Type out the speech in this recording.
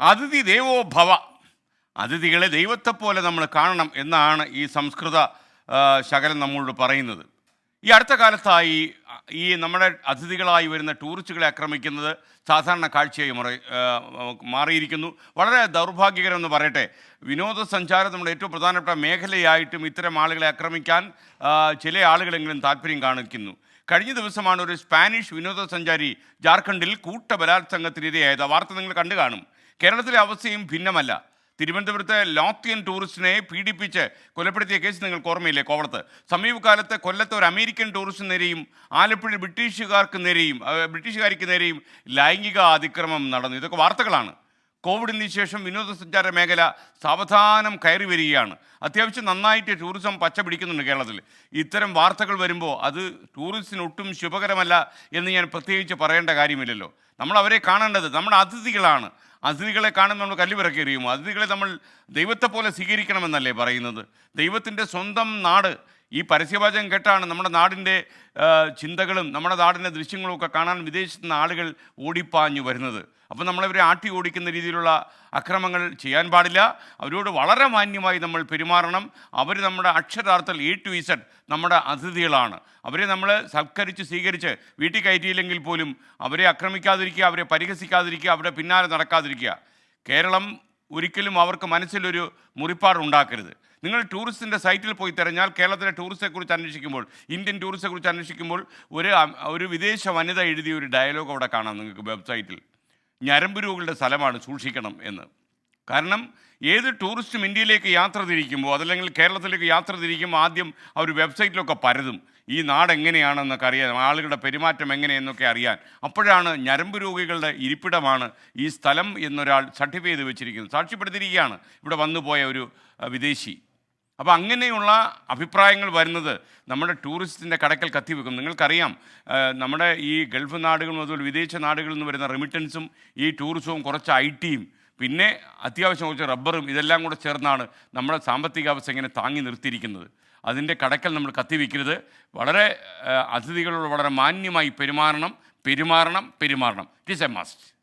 അതിഥി ദേവോ ഭവ. അതിഥികളെ ദൈവത്തെപ്പോലെ നമ്മൾ കാണണം എന്നാണ് ഈ സംസ്കൃത ശകലം നമ്മളോട് പറയുന്നത്. ഈ അടുത്ത കാലത്തായി ഈ നമ്മുടെ അതിഥികളായി വരുന്ന ടൂറിസ്റ്റുകളെ ആക്രമിക്കുന്നത് സാധാരണ കാഴ്ചയായി മാറി മാറിയിരിക്കുന്നു. വളരെ ദൗർഭാഗ്യകരമെന്ന് പറയട്ടെ. വിനോദസഞ്ചാരം നമ്മുടെ ഏറ്റവും പ്രധാനപ്പെട്ട മേഖലയായിട്ടും ഇത്തരം ആളുകളെ ആക്രമിക്കാൻ ചില ആളുകളെങ്കിലും താല്പര്യം കാണിക്കുന്നു. കഴിഞ്ഞ ദിവസമാണ് ഒരു സ്പാനിഷ് വിനോദസഞ്ചാരി ജാർഖണ്ഡിൽ കൂട്ടബലാത്സംഗത്തിനിരയായത്. ആ വാർത്ത നിങ്ങൾ കണ്ടു കാണും കേരളത്തിലെ അവസ്ഥയും ഭിന്നമല്ല. തിരുവനന്തപുരത്തെ ലോത്തിയൻ ടൂറിസ്റ്റിനെ പീഡിപ്പിച്ച് കൊലപ്പെടുത്തിയ കേസ് നിങ്ങൾക്ക് ഓർമ്മയില്ലേ? കോവളത്ത്. സമീപകാലത്ത് കൊല്ലത്തെ ഒരു അമേരിക്കൻ ടൂറിസ്റ്റിന് നേരെയും ആലപ്പുഴ ബ്രിട്ടീഷുകാർക്ക് നേരെയും ബ്രിട്ടീഷുകാർക്ക് നേരെയും ലൈംഗിക അതിക്രമം നടന്നു. ഇതൊക്കെ വാർത്തകളാണ്. കോവിഡിന് ശേഷം വിനോദസഞ്ചാര മേഖല സാവധാനം കയറി വരികയാണ്. അത്യാവശ്യം നന്നായിട്ട് ടൂറിസം പച്ച പിടിക്കുന്നുണ്ട് കേരളത്തിൽ. ഇത്തരം വാർത്തകൾ വരുമ്പോൾ അത് ടൂറിസ്റ്റിന് ഒട്ടും ശുഭകരമല്ല എന്ന് ഞാൻ പ്രത്യേകിച്ച് പറയേണ്ട കാര്യമില്ലല്ലോ. നമ്മൾ അവരെ കാണേണ്ടത് നമ്മുടെ അതിഥികളാണ്. അതിഥികളെ കാണുമ്പോൾ നമ്മൾ കല്ലുപിറക്കി എറിയുമോ? അതിഥികളെ നമ്മൾ ദൈവത്തെ പോലെ സ്വീകരിക്കണമെന്നല്ലേ പറയുന്നത്? ദൈവത്തിന്റെ സ്വന്തം നാട് ഈ പരസ്യവാചകം കേട്ടാണ് നമ്മുടെ നാടിന്റെ ചിന്തകളും നമ്മുടെ നാടിന്റെ ദൃശ്യങ്ങളും ഒക്കെ കാണാൻ വിദേശത്ത് നിന്ന് ആളുകൾ ഓടിപ്പാഞ്ഞു വരുന്നത്. അപ്പോൾ നമ്മളവരെ ആട്ടി ഓടിക്കുന്ന രീതിയിലുള്ള അക്രമങ്ങൾ ചെയ്യാൻ പാടില്ല. അവരോട് വളരെ മാന്യമായി നമ്മൾ പെരുമാറണം. അവർ നമ്മുടെ അക്ഷരാർത്ഥത്തിൽ എ ടു ഇസഡ് നമ്മുടെ അതിഥികളാണ്. അവരെ നമ്മൾ സൽക്കരിച്ച് സ്വീകരിച്ച് വീട്ടിൽ കയറ്റിയില്ലെങ്കിൽ പോലും അവരെ ആക്രമിക്കാതിരിക്കുക അവരെ പരിഹസിക്കാതിരിക്കുക അവരുടെ പിന്നാലെ നടക്കാതിരിക്കുക. കേരളം ഒരിക്കലും അവർക്ക് മനസ്സിലൊരു മുറിപ്പാട് ഉണ്ടാക്കരുത്. നിങ്ങൾ ടൂറിസ്റ്റിന്റെ സൈറ്റിൽ പോയി തിരഞ്ഞാൽ കേരളത്തിലെ ടൂറിസ്റ്റെക്കുറിച്ച് അന്വേഷിക്കുമ്പോൾ ഇന്ത്യൻ ടൂറിസ്റ്റെക്കുറിച്ച് അന്വേഷിക്കുമ്പോൾ ഒരു ഒരു വിദേശ വനിത എഴുതിയ ഒരു ഡയലോഗ് അവിടെ കാണാം നിങ്ങൾക്ക് വെബ്സൈറ്റിൽ. ഞരമ്പ് രോഗികളുടെ സ്ഥലമാണ് സൂക്ഷിക്കണം എന്ന്. കാരണം ഏത് ടൂറിസ്റ്റും ഇന്ത്യയിലേക്ക് യാത്ര തിരിക്കുമ്പോൾ അതല്ലെങ്കിൽ കേരളത്തിലേക്ക് യാത്ര തിരിക്കുമ്പോൾ ആദ്യം അവർ വെബ്സൈറ്റിലൊക്കെ പരതും. ഈ നാട് എങ്ങനെയാണെന്നൊക്കെ അറിയാൻ ആളുകളുടെ പെരുമാറ്റം എങ്ങനെയെന്നൊക്കെ അറിയാൻ. അപ്പോഴാണ് ഞരമ്പ് രോഗികളുടെ ഇരിപ്പിടമാണ് ഈ സ്ഥലം എന്നൊരാൾ സർട്ടിഫൈ ചെയ്ത് വെച്ചിരിക്കുന്നത്. സാക്ഷ്യപ്പെടുത്തിയിരിക്കുകയാണ് ഇവിടെ വന്നു പോയ ഒരു വിദേശി. അപ്പോൾ അങ്ങനെയുള്ള അഭിപ്രായങ്ങൾ വരുന്നത് നമ്മുടെ ടൂറിസ്റ്റിന്റെ കടക്കൽ കത്തിവെക്കും നിങ്ങൾക്കറിയാം നമ്മുടെ ഈ ഗൾഫ് നാടുകളും അതുപോലെ വിദേശ നാടുകളിൽ നിന്ന് വരുന്ന റെമിറ്റൻസും ഈ ടൂറിസവും കുറച്ച് ഐ ടിയും പിന്നെ അത്യാവശ്യം കുറച്ച് റബ്ബറും ഇതെല്ലാം കൂടെ ചേർന്നാണ് നമ്മുടെ സാമ്പത്തികാവസ്ഥ ഇങ്ങനെ താങ്ങി നിർത്തിയിരിക്കുന്നത്. അതിന്റെ കടക്കൽ നമ്മൾ കത്തിവെക്കരുത് വളരെ അതിഥികളോട് വളരെ മാന്യമായി പെരുമാറണം. പെരുമാറണം പെരുമാറണം. It is A must